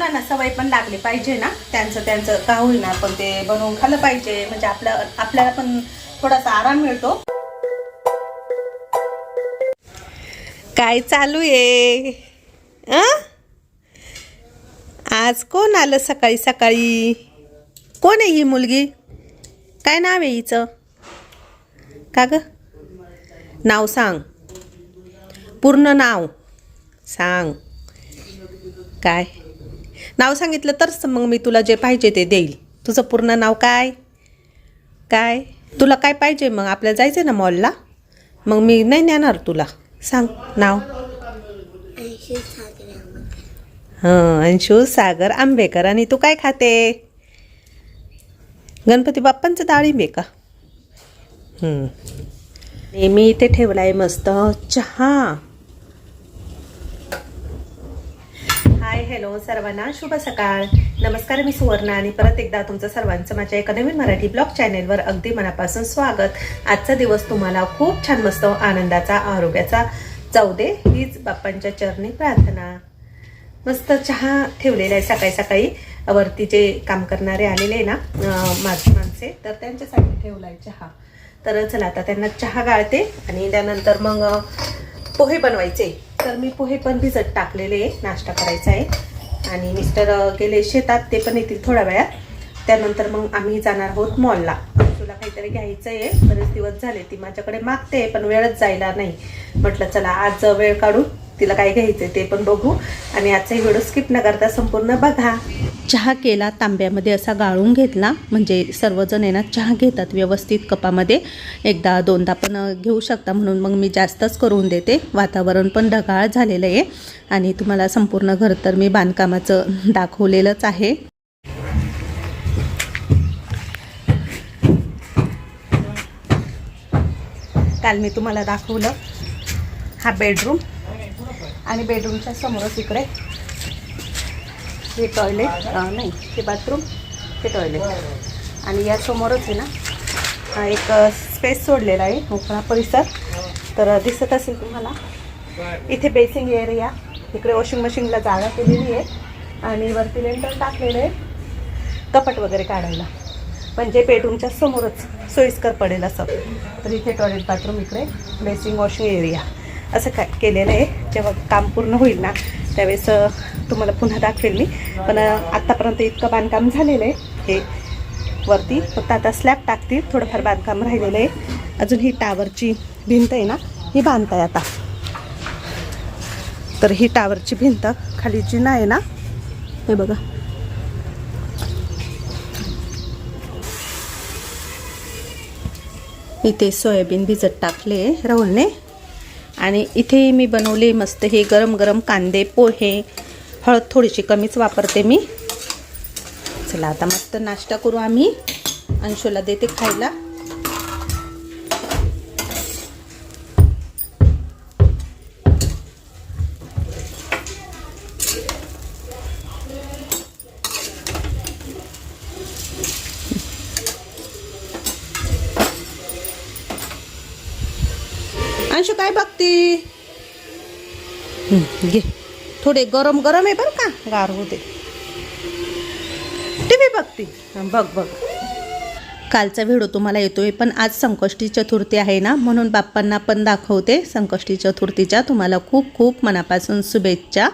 मुलांना सवय पण लागली पाहिजे ना. त्यांचं त्यांचं का होईना पण ते बनवून खाल्लं पाहिजे. म्हणजे आपल्या आपल्याला पण थोडासा आराम मिळतो. काय चालू आहे? आज कोण आलं सकाळी सकाळी? कोण आहे ही मुलगी? काय नाव आहे हिचं? का ग? नाव सांग. पूर्ण नाव सांग. काय? नाव सांगितलं तरच मग मी तुला जे पाहिजे ते देईल. तुझं पूर्ण नाव काय? काय? तुला काय पाहिजे? मग आपल्याला जायचं ना मॉलला मग मी नाही नेणार तुला. सांग नाव. हां अंशू सागर आंबेकर. आणि तू काय खाते? गणपती बाप्पांचं डाळिंब आहे का? नेहमी मी इथे ठेवला आहे मस्त चहा. हाय हॅलो सर्वांना. शुभ सकाळ. नमस्कार मी सुवर्णा आणि परत एकदा तुमचं सर्वांचं माझ्या एका नवीन मराठी ब्लॉग चॅनेलवर अगदी मनापासून स्वागत. आजचा दिवस तुम्हाला खूप छान मस्त आनंदाचा आरोग्याचा. जाऊ दे हीच बाप्पांच्या चरणी प्रार्थना. मस्त चहा ठेवलेला आहे सकाळी सकाळी. वरती जे काम करणारे आलेले आहे ना माझे माणसे तर त्यांच्यासाठी ठेवला आहे चहा. तर चला आता त्यांना चहा गाळते आणि त्यानंतर मग पोहे बनवायचे. तर मी पोहे पण भिजत टाकलेले आहे नाश्ता करायचा आहे. आणि मिस्टर गेले शेतात ते पण येतील थोड्या वेळात. त्यानंतर मग आम्ही जाणार आहोत मॉलला. तुला काहीतरी घ्यायचं आहे बरेच दिवस झाले ती माझ्याकडे मागते पण वेळच जायला नाही. म्हटलं चला आज वेळ काढून तिला काय घ्यायचं ते पण बघू. आणि आजचा व्हिडिओ स्किप न करता संपूर्ण बघा. चहा केला तांब्यामध्ये असा गाळून घेतला. म्हणजे सर्वजण आहे ना चहा घेतात व्यवस्थित कपामध्ये. एकदा दोनदा पण घेऊ शकता म्हणून मग मी जास्तच करून देते. वातावरण पण ढगाळ झालेलं आहे. आणि तुम्हाला संपूर्ण घर तर मी बांधकामाचं दाखवलेलंच आहे. काल मी तुम्हाला दाखवलं हा बेडरूम. आणि बेडरूमच्या समोरच इकडे हे टॉयलेट नाही हे बाथरूम हे टॉयलेट. आणि या समोरच आहे ना हा एक स्पेस सोडलेला आहे मोकळा परिसर. तर दिसत असेल तुम्हाला इथे बेसिंग एरिया इकडे वॉशिंग मशीनला जागा केलेली आहे. आणि वरती लेंटर टाकलेलं आहे कपाट वगैरे काढायला. म्हणजे बेडरूमच्या समोरच सोयीस्कर पडेल असं. तर इथे टॉयलेट बाथरूम इकडे बेसिंग वॉशिंग एरिया असं काय केलेलं आहे. जेव्हा काम पूर्ण होईल ना त्यावेळेस तुम्हाला पुन्हा दाखवेल मी. पण आत्तापर्यंत इतकं बांधकाम झालेलं आहे. हे वरती फक्त आता स्लॅब टाकतील. थोडंफार बांधकाम राहिलेलं आहे. अजून ही टावरची भिंत आहे ना ही बांधताय आता. तर ही टावरची भिंत खाली नाही आहे ना हे बघा. इथे सोयाबीन भिजत टाकले राहुलने आणि इथे मी बनवले मस्त हे गरम गरम कांदे पोहे हळद थोडीशी कमीच वापरते मी. चला आता मस्त नाश्ता करू आम्ही. अंशूला देते खायला अंशू काय बघती हं, घे. थोडे गरम गरम आहे बरं का? गार होते टी व्ही बघती. बघ बघ. कालचा व्हिडिओ तुम्हाला येतोय पण आज संकष्टी चतुर्थी आहे ना म्हणून बाप्पांना पण दाखवते संकष्टी चतुर्थीच्या तुम्हाला खूप खूप मनापासून शुभेच्छा.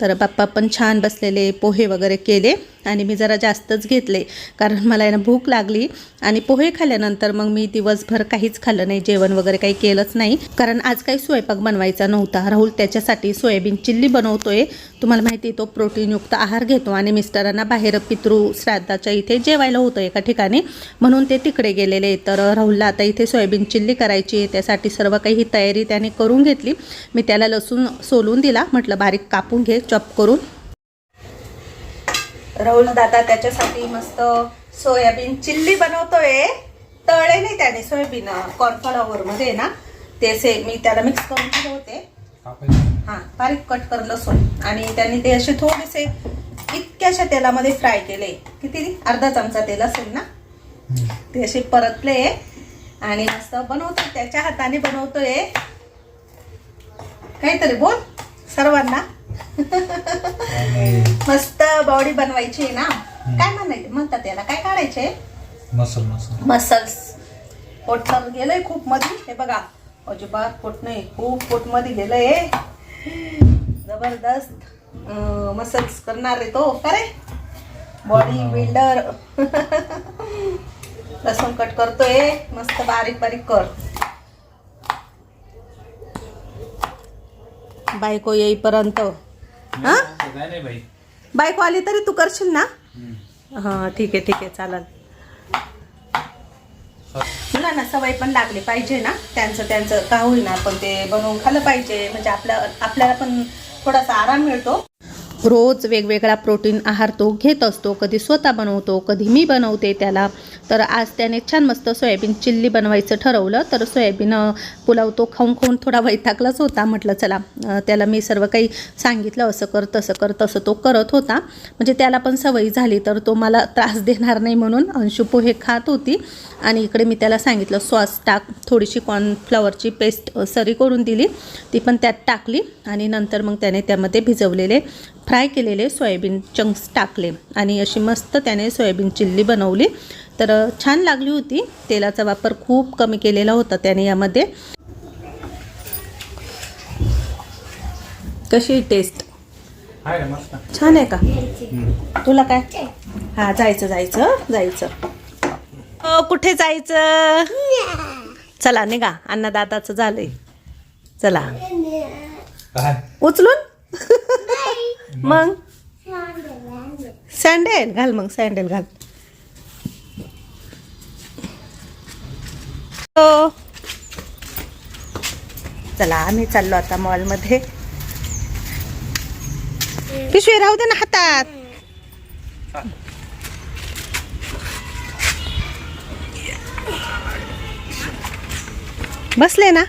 तर बाप्पा पण छान बसलेले पोहे वगैरे केले. आणि मी जरा जास्तच घेतले कारण मला यानं भूक लागली आणि पोहे खाल्ल्यानंतर मग मी दिवसभर काहीच खाल्लं नाही जेवण वगैरे काही केलंच नाही. कारण आज काही स्वयंपाक बनवायचा नव्हता. राहुल त्याच्यासाठी सोयाबीन चिल्ली बनवतोय. तुम्हाला माहिती आहे तो प्रोटीनयुक्त आहार घेतो आणि मिस्टरांना बाहेर पितृ श्राद्धाच्या इथे जेवायला होतं एका ठिकाणी. म्हणून ते तिकडे गेलेले. तर राहुलला आता इथे सोयाबीन चिल्ली करायची आहे. त्यासाठी सर्व काही ही तयारी त्याने करून घेतली. मी त्याला लसूण सोलून दिला. म्हटलं बारीक कापून घे चॉप करून. राहुल दादा त्याच्यासाठी मस्त सोयाबीन चिल्ली बनवतोय. तळे नाही त्याने सोयाबीन कॉर्नफ्लॉवर मध्ये ना? ते असे मी त्याला मिक्स करून दिले होते हा बारीक कट कर लसूण. आणि त्यांनी ते असे थोडेसे इतक्याशा तेलामध्ये फ्राय केले. किती? अर्धा चमचा तेल असेल ना? ते असे परतले. आणि मस्त बनवतोय. त्याच्या हाताने बनवतोय. काहीतरी बोल सर्वांना. मस्त बॉडी बनवायची ना? काय म्हणाय म्हणतात त्याला काय काढायचे? Muscle muscle. मसल्स. पोट गेलंय खूप मध्ये हे बघा. अजिबात पोट नाही. खूप पोटमध्ये गेलंय. जबरदस्त मसल्स करणार आहे तो. खरे बॉडी बिल्डर लसूण कट करतोय. मस्त बारीक बारीक कर. बायको येईपर्यंत. हा? काय नाही बायको आली तरी तू करशील ना? हा ठीक आहे ठीक आहे चालेल. मुलांना सवय पण लागली पाहिजे ना? त्यांचं त्यांचं का होईना पण ते बनवून खाल्लं पाहिजे. म्हणजे आपल्या आपल्याला पण थोडासा आराम मिळतो. रोज वेगवेगळा प्रोटीन आहार तो घेत असतो कधी स्वतः बनवतो कधी मी बनवते त्याला. तर आज त्याने छान मस्त सोयाबीन चिल्ली बनवायचं ठरवलं तर सोयाबीन पुलाव तो खाऊन खाऊन थोडा वैतागलाच होता. म्हटलं चला त्याला मी सर्व काही सांगितलं असं कर तसं कर तसं तो करत होता. म्हणजे त्याला पण सवय झाली तर तो मला त्रास देणार नाही म्हणून अंशू पोहे खात होती. आणि इकडे मी त्याला सांगितलं सॉस टाक. थोडीशी कॉर्नफ्लॉवरची पेस्ट सरी करून दिली. ती पण त्यात टाकली आणि नंतर मग त्याने त्यामध्ये भिजवलेले फ्राय केलेले सोयाबीन चंक्स टाकले आणि अशी मस्त त्याने सोयाबीन चिल्ली बनवली. तर छान लागली होती. तेलाचा वापर खूप कमी केलेला होता त्याने यामध्ये. कशी टेस्ट छान आहे का? तुला काय? हा जायचं जायचं जायचं. कुठे जायचं? चला निघा. अन्नदाताचं झालंय. चला. उचलून? मग? सँडेल घाल मग सँडेल घाल. हो. चला आम्ही चाललो आता मॉलमध्ये. पिशवी राहू दे ना हातात. बसले ना?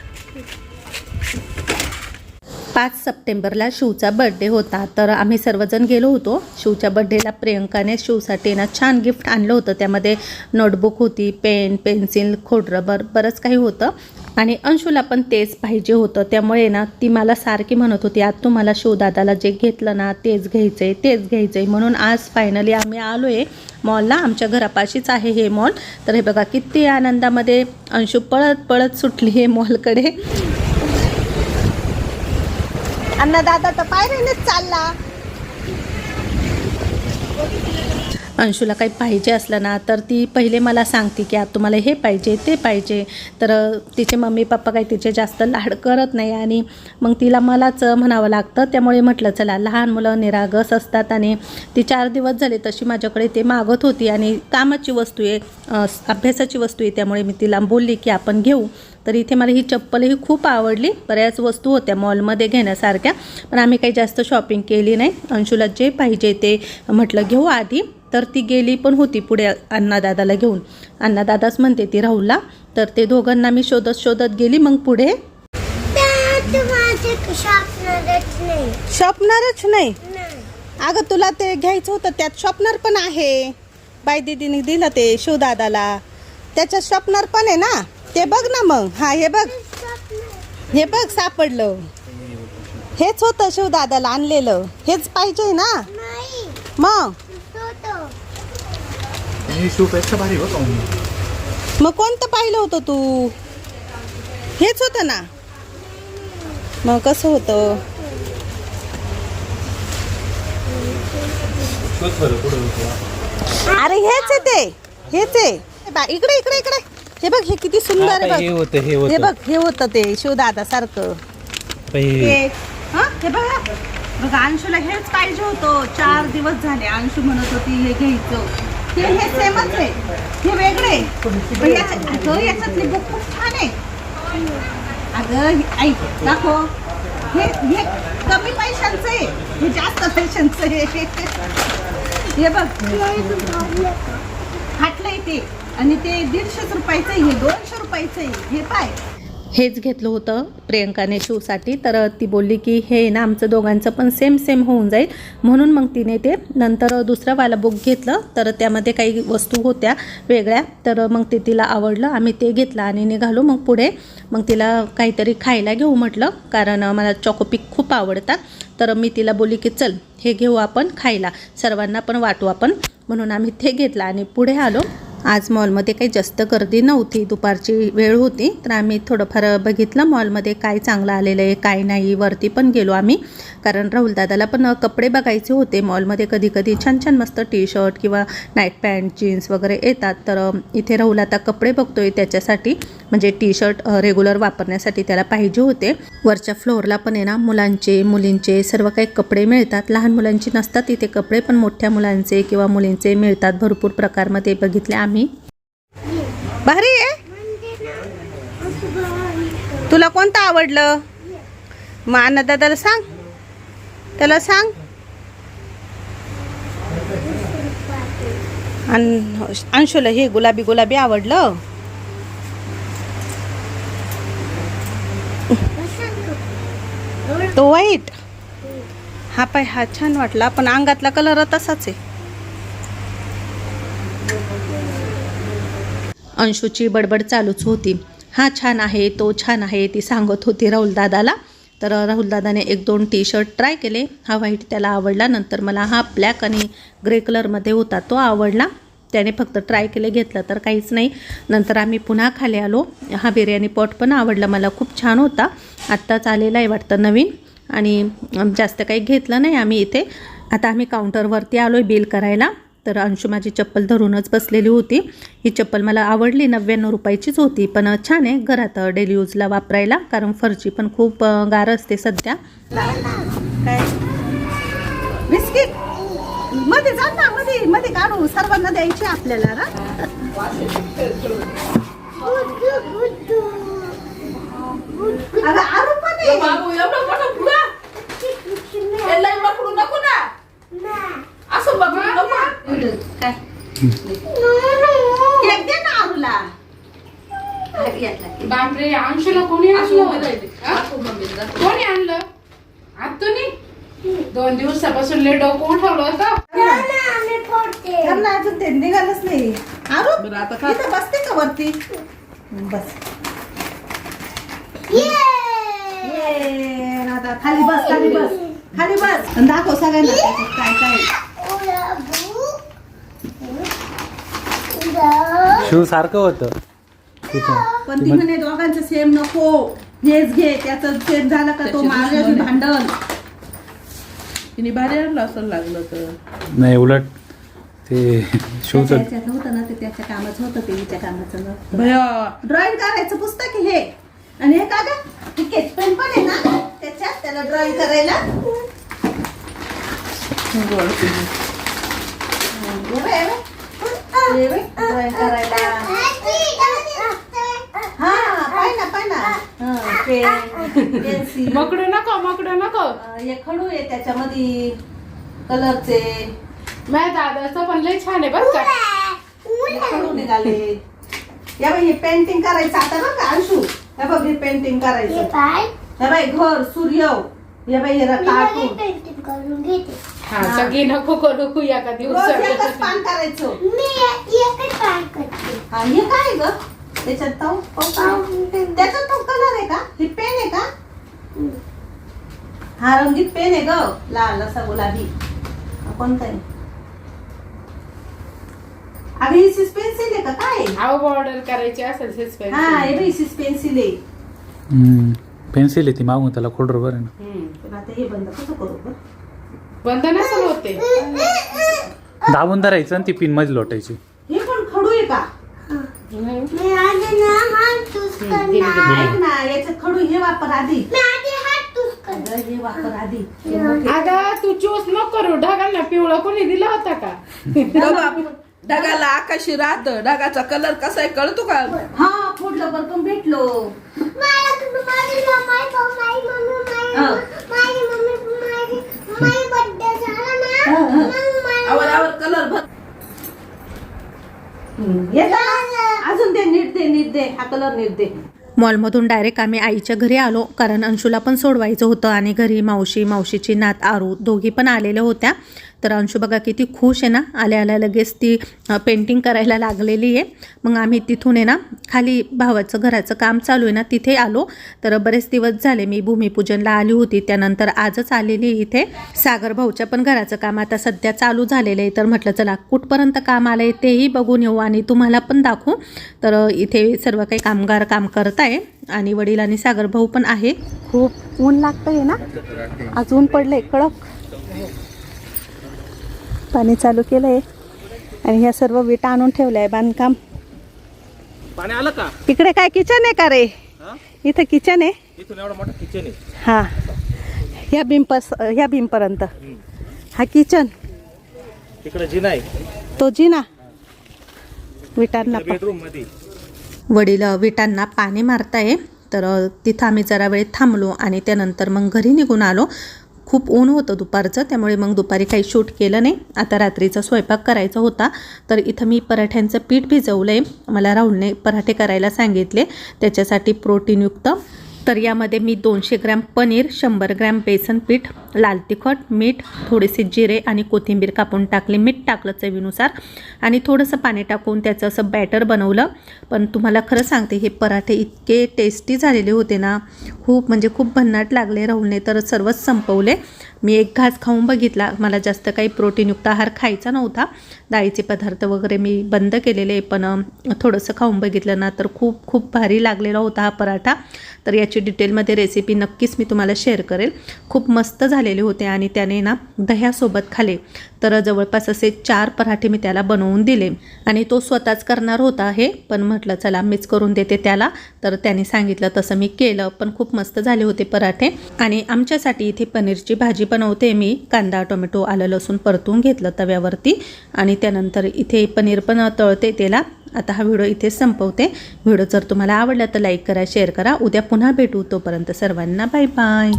पाच सप्टेंबरला शिवचा बड्डे होता. तर आम्ही सर्वजण गेलो होतो. शिवच्या बड्डेला प्रियंकाने शिवसाठी ना छान गिफ्ट आणलं होतं. त्यामध्ये नोटबुक होती पेन पेन्सिल खोडरबर बरंच काही होतं. आणि अंशूला पण तेच पाहिजे होतं. त्यामुळे ना ती मला सारखी म्हणत होती आज तुम्हाला शिवदादाला जे घेतलं ना तेच घ्यायचं आहे तेच घ्यायचं आहे म्हणून आज फायनली आम्ही आलो आहे मॉलला आमच्या घरापाशीच आहे हे मॉल तर हे बघा किती आनंदामध्ये अंशू पळत पळत सुटली आहे मॉलकडे अन्नदादा तर पायरीनेच चालला. अंशूला काही पाहिजे असलं ना तर ती पहिले मला सांगते की आता तुम्हाला हे पाहिजे ते पाहिजे. तर तिचे मम्मी पप्पा काही तिचे जास्त लाड करत नाही आणि मग तिला मलाच म्हणावं लागतं. त्यामुळे म्हटलं चला लहान मुलं निरागस असतात आणि ती चार दिवस झाले तशी माझ्याकडे ते मागत होती आणि कामाची वस्तू आहे अभ्यासाची वस्तू आहे त्यामुळे मी तिला बोलली की आपण घेऊ. तर इथे मला ही चप्पलही खूप आवडली. बऱ्याच वस्तू होत्या मॉलमध्ये घेण्यासारख्या पण आम्ही काही जास्त शॉपिंग केली नाही. अंशुला जे पाहिजे ते म्हटलं घेऊ आधी. तर ती गेली पण होती पुढे अण्णादादाला घेऊन. अण्णादादाच म्हणते ती राहुलला. तर ते दोघांना मी शोधत शोधत गेली मग पुढे? शॉपनरच नाही. नाही अगं तुला ते घ्यायचं होतं त्यात शॉपनर पण आहे. बाय दिदीने दिलं ते शिवदादाला त्याच्यात शॉपनर पण आहे ना? ते बघ ना मग. हा हे बघ. हे बघ सापडलं. हेच होतं शिवदादाला आणलेलं. हेच पाहिजे ना? नाही. मग? तो मी शूपेक्षा भारी होतो मग कोणतं पाहिलं होतं तू? हेच होतं ना? मग कसं होतं? अरे हेच आहे ते. हेच आहे. हे इकडे इकडे इकडे. हे बघ हे किती सुंदर आहे हे बघ होतं हे हे होतं बघ हे होतं ते शिवदादा सारखं. हे. हे हा हे बघा बघा अंशूला हेच पाहिजे होतं. चार दिवस झाले अंशू म्हणत होती हे घ्यायचं. हे हे सेमच आहे. हे वेगळे पण याच्या- अगं याच्यातली बुक खूप छान आहे. अगं हे- ऐक दाखव. हे हे कमी पैशांचं आहे. हे जास्त पैशांचं आहे. हे बघ. फाटलंय ते. आणि ते दीडशेच रुपयाचं आहे हे दोनशे रुपयाचं आहे हे पाय. हेच घेतलं होतं प्रियंकाने शूसाठी तर ती बोलली की हे ना आमचं दोघांचं पण सेम सेम होऊन जाईल. म्हणून मग तिने ते नंतर दुसरावाला बुक घेतलं तर त्यामध्ये काही वस्तू होत्या वेगळ्या तर मग ते तिला आवडलं आम्ही ते घेतलं आणि निघालो मग पुढे. मग तिला काहीतरी खायला घेऊ म्हटलं कारण मला चॉकोपिक खूप आवडतात तर मी तिला बोलली की चल हे घेऊ आपण खायला सर्वांना पण वाटू आपण. म्हणून आम्ही ते घेतलं आणि पुढे आलो. आज मॉलमध्ये काही जास्त गर्दी नव्हती दुपारची वेळ होती. तर आम्ही थोडंफार बघितलं मॉलमध्ये काय चांगलं आलेलं आहे काय नाही वरती पण गेलो आम्ही. कारण राहुल दादाला पण कपडे बघायचे होते. मॉलमध्ये कधी कधी छान छान मस्त टी शर्ट किंवा नाईट पॅन्ट जीन्स वगैरे येतात. तर इथे राहुल आता कपडे बघतोय त्याच्यासाठी. म्हणजे टी शर्ट रेग्युलर वापरण्यासाठी त्याला पाहिजे होते. वरच्या फ्लोअरला पण आहे ना मुलांचे मुलींचे सर्व काही कपडे मिळतात. लहान मुलांचे नसतात इथे कपडे पण मोठ्या मुलांचे किंवा मुलींचे मिळतात. भरपूर प्रकारमध्ये बघितले आम्ही. भारी आहे? तुला कोणतं आवडलं? मग अण्णा दादाला सांग. त्याला सांग. अंशुला हे गुलाबी गुलाबी आवडलं? तो वाईट हा पाय हा छान वाटला पण अंगातला कलर तसाच आहे. अंशूची बडबड चालूच होती. हा छान आहे तो छान आहे ती सांगत होती राहुलदादाला तर राहुल दादाने एक दोन टी शर्ट ट्राय केले. हा व्हाईट त्याला आवडला. नंतर मला हा ब्लॅक आणि ग्रे कलरमध्ये होता तो आवडला. त्याने फक्त ट्राय केले घेतलं तर काहीच नाही. नंतर आम्ही पुन्हा खाली आलो. हा बिर्याणी पॉट पण आवडला मला खूप छान होता. आत्ताच आलेला आहे वाटतं नवीन. आणि जास्त काही घेतलं नाही आम्ही इथे. आता आम्ही काउंटरवरती आलो आहे बिल करायला. तर अंशू माझी चप्पल धरूनच बसलेली होती. ही चप्पल मला आवडली नव्याण्णव रुपयाचीच होती पण छान आहे घरात डेली यूजला वापरायला कारण फरची पण खूप गार असते सध्या. काय बिस्किट! मध्ये जा ना मध्ये मध्ये काढू. सर्वांना द्यायची आपल्याला ना. अगं आरू पण आहे. असं बघू नको काय? ना बापरे अंशुला कोणी आणलं? हा? कोणी आणलं? आत्तूनी दोन दिवसापासून लेट डोकं उठवलं होतं. त्यांना अजून ते निघालच नाही. आरू आता बसते का वरती? बस. ये, आता खाली बस खाली बस खाली बस. आणि दाखव सगळ्यांना काय काय. शिव सारखं होतं. तिथं. पण ती म्हणे दोघांचं सेम नको. हेच घे त्याचं सेम झालं का तो माझ्याशी भांडण. तिने भारी आणलं असं लागलं तर नाही उलट ते शिवचं त्याच्यात होतं ना ते त्याच्या कामाचं होतं ते हिच्या कामाचं नव्हतं. भया ड्रॉइंग करायचं पुस्तक आहे हे. आणि हे का ग? हे स्केच पेन पण आहे ना त्याच्यात त्याला ड्रॉइंग करायला. हे बघ. हे बघ, ड्रॉइंग करायला. हा पाय ना पाय ना. हा, पेन पेन्सिल. मकडू नको मकडू नको. हे खडू आहे त्याच्यामध्ये. कलरचे. माझ्या दादाचं पण लय छान आहे बरं का. हे खडू निघाले. या बाई हे पेंटिंग करायचं आता बघ का अंशू? हे बघ हे पेंटिंग करायचं. हे बाई. घर सूर्य. हे बाई हे कार्टून पेंटिंग करून घेते. हा सगळी नको करू रोज दिवसात एकच पान करायचं. मी एकच करते. हा हे काय ग? त्याच्यात तो त्याच्यात तो कलर आहे का? ही पेन आहे का? हा रंगीत पेन आहे ग. लाल असा गुलाबी. कोणता आहे? अगं ही सिस पेन्सिल आहे का? काय? आव बॉर्डर करायची असेल हेच हा हे बाई सिस पेन्सिल आहे. पेन्सिल आहे ती मागून त्याला खोडर बरं ना. पण आता हे बंद कसं करू ग बंद नसेल होते. दाबून धरायचं आणि ती पिनमध्ये लोटायची. हे पण खडू आहे का? मी आधी ना हात टूस करणार ऐक ना याच्यात खडू हे वापर आधी. मी आधी हात टूस करणार अगं, हे वापर आधी. मोठे. अगं तू चूस नको करू. ढगांना पिवळा कोणी दिला होता का? ढगाला आकाशी राहत. ढगाचा कलर कसा आहे कळतो का? हा फुडलं बरकम भेटलो. मला माझी मम्मी माझी मम्मी. माझी मम्मी माझी माझी बर्थडे झाला ना हा, हा. मग मला आवर आवर कलर भर. अजून दे नीट दे नीट दे. हा कलर नीट दे. मॉलमधून डायरेक्ट आम्ही आईच्या घरी आलो कारण अंशूला पण सोडवायचं होतं आणि घरी मावशी मावशीची नात आरू दोघी पण आलेल्या होत्या. तर अंशू बघा किती खुश आहे ना आल्या आल्या लगेच ती पेंटिंग करायला लागलेली आहे. मग आम्ही तिथून आहे ना खाली भावाचं घराचं काम चालू आहे ना तिथे आलो. तर बरेच दिवस झाले मी भूमिपूजनला आली होती. त्यानंतर आजच आलेली इथे. सागर भाऊच्या पण घराचं काम आता सध्या चालू झालेलं आहे. तर म्हटलं चला कुठपर्यंत काम आलं आहे तेही बघून येऊ आणि तुम्हाला पण दाखवू. तर इथे सर्व काही कामगार काम करत आहे. आणि वडील आणि सागर भाऊ पण आहे. खूप ऊन लागतंय ना? आज ऊन पडलंय कडक. पाणी चालू केलंय. आणि ह्या सर्व विटा आणून ठेवल्या आहे बांधकाम. पाणी आलं का? इकडे काय किचन आहे का रे? इथं किचन आहे? इथून एवढं मोठं किचन आहे. हा. ह्या बिंपस ह्या बिंपर्यंत हा किचन तिकडे जिना आहे. तो जिना. विटांना पा- बेडरूममध्ये वडील अ, विटांना पाणी मारताय. तर अ, तिथं आम्ही जरा वेळ थांबलो आणि त्यानंतर मग घरी निघून आलो. खूप ऊन होतं दुपारचं त्यामुळे मग दुपारी काही शूट केलं नाही. आता रात्रीचा स्वयंपाक करायचा होता. तर इथं मी पराठ्यांचं पीठ भिजवलं आहे मला राहुलने पराठे करायला सांगितले. त्याच्यासाठी प्रोटीनयुक्त तर यामध्ये मी दोनशे ग्रॅम पनीर शंभर ग्रॅम बेसन पीठ लाल तिखट मीठ थोडेसे जिरे आणि कोथिंबीर कापून टाकले. मीठ टाकलं चवीनुसार आणि थोडंसं पाणी टाकून त्याचं असं बॅटर बनवलं. पण तुम्हाला खरं सांगते हे पराठे इतके टेस्टी झालेले होते ना खूप म्हणजे खूप भन्नाट लागले राहुलने तर सर्वच संपवले. मी एक घास खाऊन बघितला. मला जास्त काही प्रोटीनयुक्त आहार खायचा नव्हता. डाळीचे पदार्थ वगैरे मी बंद केलेले पण थोडंसं खाऊन बघितलं ना तर खूप खूप भारी लागलेला होता हा पराठा. तर याची डिटेलमध्ये रेसिपी नक्कीच मी तुम्हाला शेअर करेल. खूप मस्त झालेले होते आणि त्याने ना दह्यासोबत खाले. तर जवळपास असे चार पराठे मी त्याला बनवून दिले. आणि तो स्वतःच करणार होता हे पण म्हटलं चला मीच करून देते त्याला. तर त्याने सांगितलं तसं मी केलं पण खूप मस्त झाले होते पराठे. आणि आमच्यासाठी इथे पनीरची भाजी बनवते मी. कांदा टोमॅटो आलं लसूण परतून घेतलं तव्यावरती. आणि त्यानंतर इथे पनीर पण तळते त्याला. आता हा व्हिडिओ इथे संपवते. व्हिडिओ जर तुम्हाला आवडला तर लाईक करा शेअर करा. उद्या पुन्हा भेटू. तोपर्यंत सर्वांना बाय बाय